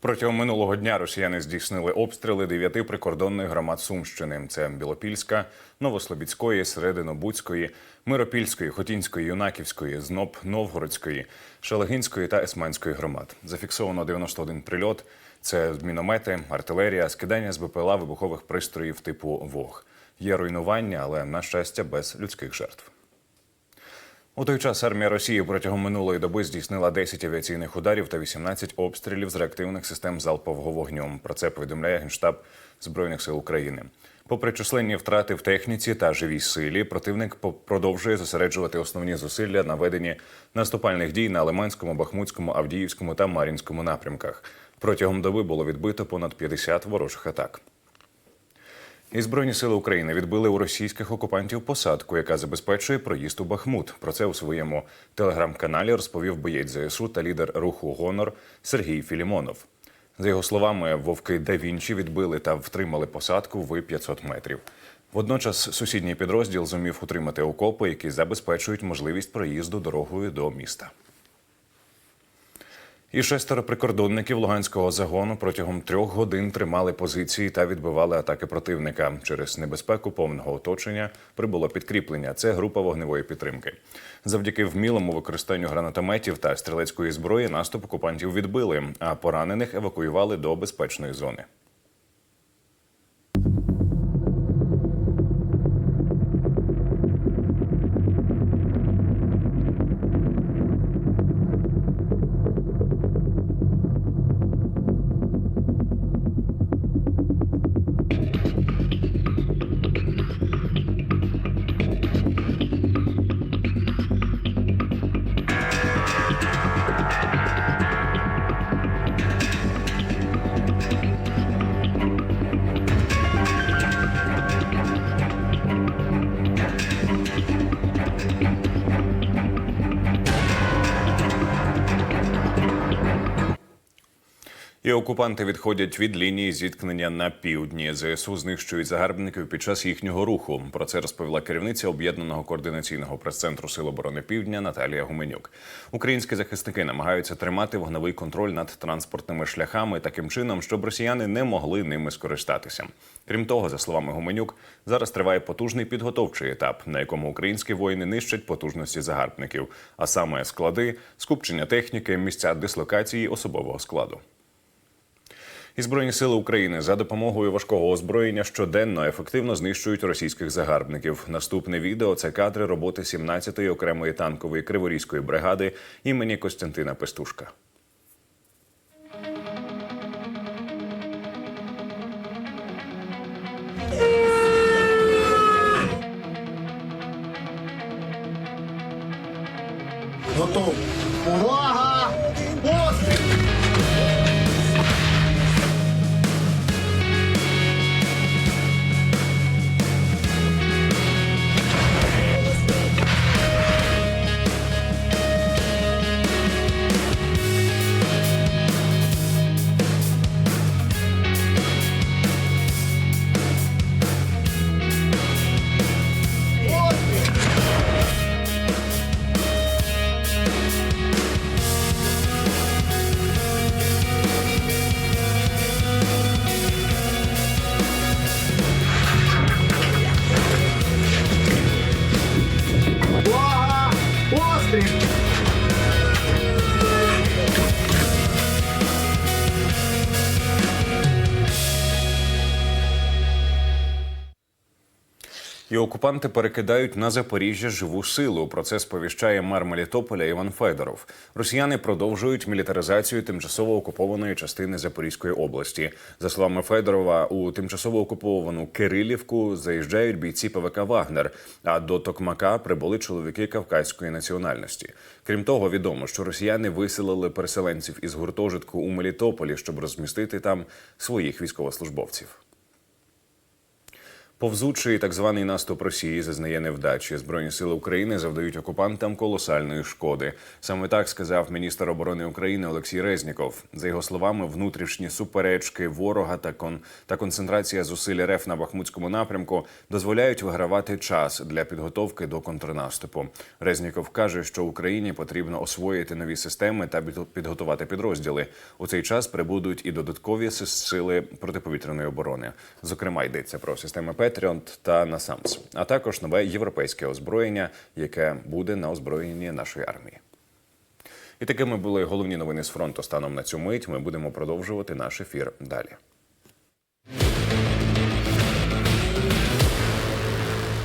Протягом минулого дня росіяни здійснили обстріли дев'яти прикордонних громад Сумщини: це Білопільська, Новослобідської, Серединобудської, Миропільської, Хотінської, Юнаківської, Зноб, Новгородської, Шелегинської та Есманської громад. Зафіксовано 91 прильот. Це міномети, артилерія, скидання з БПЛА вибухових пристроїв типу ВОГ. Є руйнування, але на щастя без людських жертв. У той час армія Росії протягом минулої доби здійснила 10 авіаційних ударів та 18 обстрілів з реактивних систем залпового вогню. Про це повідомляє генштаб збройних сил України. Попри численні втрати в техніці та живій силі, противник продовжує зосереджувати основні зусилля на веденні наступальних дій на Лиманському, Бахмутському, Авдіївському та Мар'їнському напрямках. Протягом доби було відбито понад 50 ворожих атак. І Збройні сили України відбили у російських окупантів посадку, яка забезпечує проїзд у Бахмут. Про це у своєму телеграм-каналі розповів боєць ЗСУ та лідер руху Гонор Сергій Філімонов. За його словами, вовки да Вінчі відбили та втримали посадку в 500 метрів. Водночас сусідній підрозділ зумів утримати окопи, які забезпечують можливість проїзду дорогою до міста. І шестеро прикордонників Луганського загону протягом трьох годин тримали позиції та відбивали атаки противника. Через небезпеку повного оточення прибуло підкріплення. Це група вогневої підтримки. Завдяки вмілому використанню гранатометів та стрілецької зброї наступ окупантів відбили, а поранених евакуювали до безпечної зони. І окупанти відходять від лінії зіткнення на півдні. ЗСУ знищують загарбників під час їхнього руху. Про це розповіла керівниця об'єднаного координаційного прес-центру Сил оборони Півдня Наталія Гуменюк. Українські захисники намагаються тримати вогневий контроль над транспортними шляхами таким чином, щоб росіяни не могли ними скористатися. Крім того, за словами Гуменюк, зараз триває потужний підготовчий етап, на якому українські воїни нищать потужності загарбників, а саме склади, скупчення техніки, місця дислокації особового складу. І Збройні сили України за допомогою важкого озброєння щоденно ефективно знищують російських загарбників. Наступне відео це кадри роботи 17-ї окремої танкової криворізької бригади імені Костянтина Пестушка. Готов. Увага! І окупанти перекидають на Запоріжжя живу силу. Про це сповіщає мер Мелітополя Іван Федоров. Росіяни продовжують мілітаризацію тимчасово окупованої частини Запорізької області. За словами Федорова, у тимчасово окуповану Кирилівку заїжджають бійці ПВК Вагнер. А до Токмака прибули чоловіки кавказької національності. Крім того, відомо, що росіяни виселили переселенців із гуртожитку у Мелітополі, щоб розмістити там своїх військовослужбовців. Повзучий так званий наступ Росії зазнає невдачі. Збройні сили України завдають окупантам колосальної шкоди. Саме так сказав міністр оборони України Олексій Резніков. За його словами, внутрішні суперечки ворога та кон та концентрація зусиль РФ на Бахмутському напрямку дозволяють вигравати час для підготовки до контрнаступу. Резніков каже, що Україні потрібно освоїти нові системи та підго- підготувати підрозділи. У цей час прибудуть і додаткові сили протиповітряної оборони. Зокрема, йдеться про системи Петріонт та Насамс, а також нове європейське озброєння, яке буде на озброєнні нашої армії. І такими були головні новини з фронту станом на цю мить. Ми будемо продовжувати наш ефір далі.